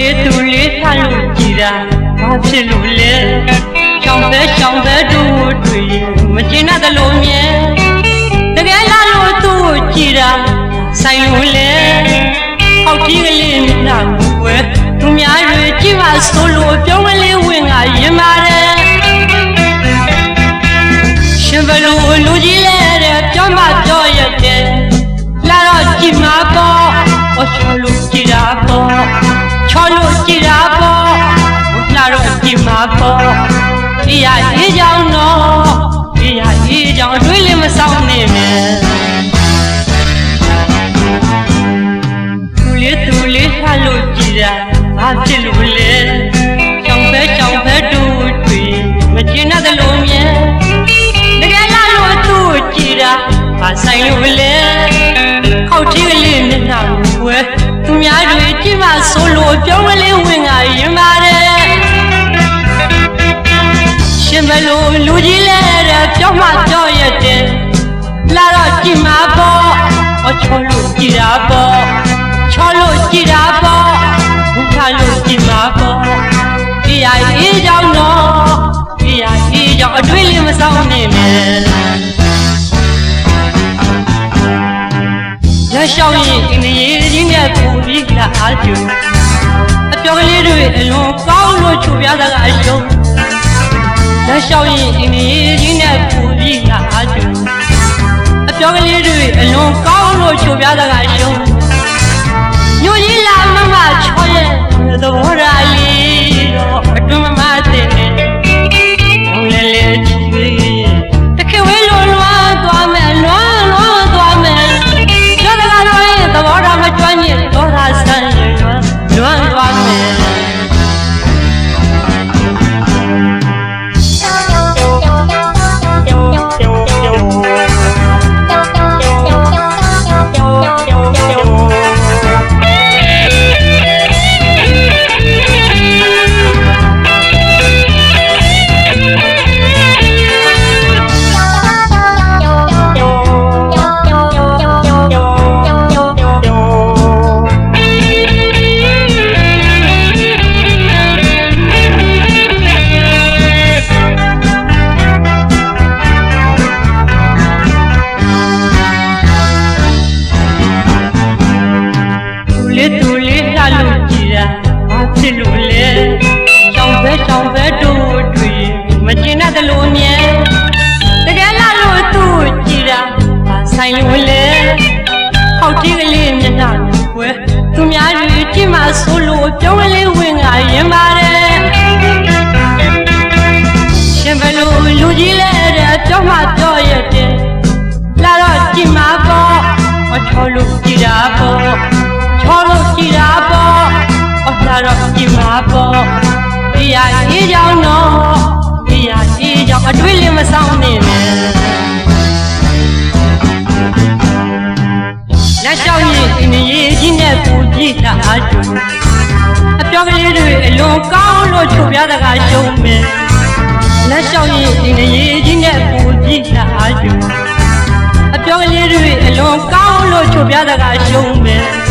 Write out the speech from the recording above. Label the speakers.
Speaker 1: လေးသူလေးထလို့ကြည်တာဘာဖြစ်လို့လဲရှောင်းတဲ့ရှောင်းတဲ့တို့တွေ့မကျင်တတ်လို့မြဲ ချောလို့ကြည်တာပေါ့လာတော့ကြည်မှာပေါ့အေးရအေးကြောင်တော့အေးရအေးကြောင်အတွေးလေးမဆောင်နေနဲ့သူလေးသူလေးလှလို့ကြည်တာဘာဖြစ်လို့လဲချောင်းပဲချောင်းပဲတို့တွေ့မကျင်တဲ့လိုမြဲတကယ်လားလို့သူ့ကိုကြည်တာမဆိုင်လို့လေ များတွေကြည့်မှဆိုလို့ပြောင်းကလေးဝင်ကရင်ပါတယ်ရှင်ဘလို့လူကြီးလဲတဲ့ပြောင်းမှကြောက်ရတယ်လာတော့ကြည့်မှာပေါ့ဟောချောလို့ကြည်တာပေါ့ချောလို့ကြည်တာပေါ့ဘုရားလို့ကြည်မှာပေါ့ဒီရအေးကြောင့်တော့ဒီရအေးကြောင့်အတွေ့လေးမဆောင်နေနဲ့လက်လျှောက်ရင်အင်းကြီးကြီး နဲ့ပူပြီးလာအားကျအပြောကလေးတွေအလွန်ကောင်းလို့ချူပြတာကအရှုံးလက်လျှောက်ရင်အင်းကြီးကြီးနဲ့ပူပြီးလာအားကျအပြောကလေးတွေအလွန်ကောင်းလို့ချူပြတာကအရှုံးညိုကြီးလာမမချောရဲ့သဘောရာလေးတော့အတွ ဖြစ်လို့လဲရှောင်းပဲရှောင်းပဲတို့တွေ့မကျင်တဲ့လိုမြဲတကယ်လားလို့သူ့ကိုကြည်တာဘာဆိုင်လို့လဲဟောက်ကြီးကလေးမျက်နှာကိုွယ်သူများတွေကြည့်မှဆိုလို့ပြောင်းကလေးဝင်ကရင်ပါတယ်ရှင်ဘလို့လူကြီးလဲတဲ့ပြောမှပြောရတယ်လာတော့ကြည်မှာပေါ့မချောလို့ကြည်တာပေါ့ လာတော့ကြည်မှာပေါ့ဒီရအေးကြောင်တော့ဒီရအေးကြောင်အတွေ့လေးမဆောင်နေနဲ့လက်လျှောက်ရင်အင်းကြီးကြီးနဲ့ပူကြည့်တာအတူအပြောကလေးတွေအလွန်ကောင်းလို့ချုပ်ပြတာကရှုံးမယ်လက်လျှောက်ရင်အင်းကြီးကြီးနဲ့ပူကြည့်တာအတူအပြောကလေးတွေအလွန်ကောင်းလို့ချုပ်ပြတာကရှုံးမယ်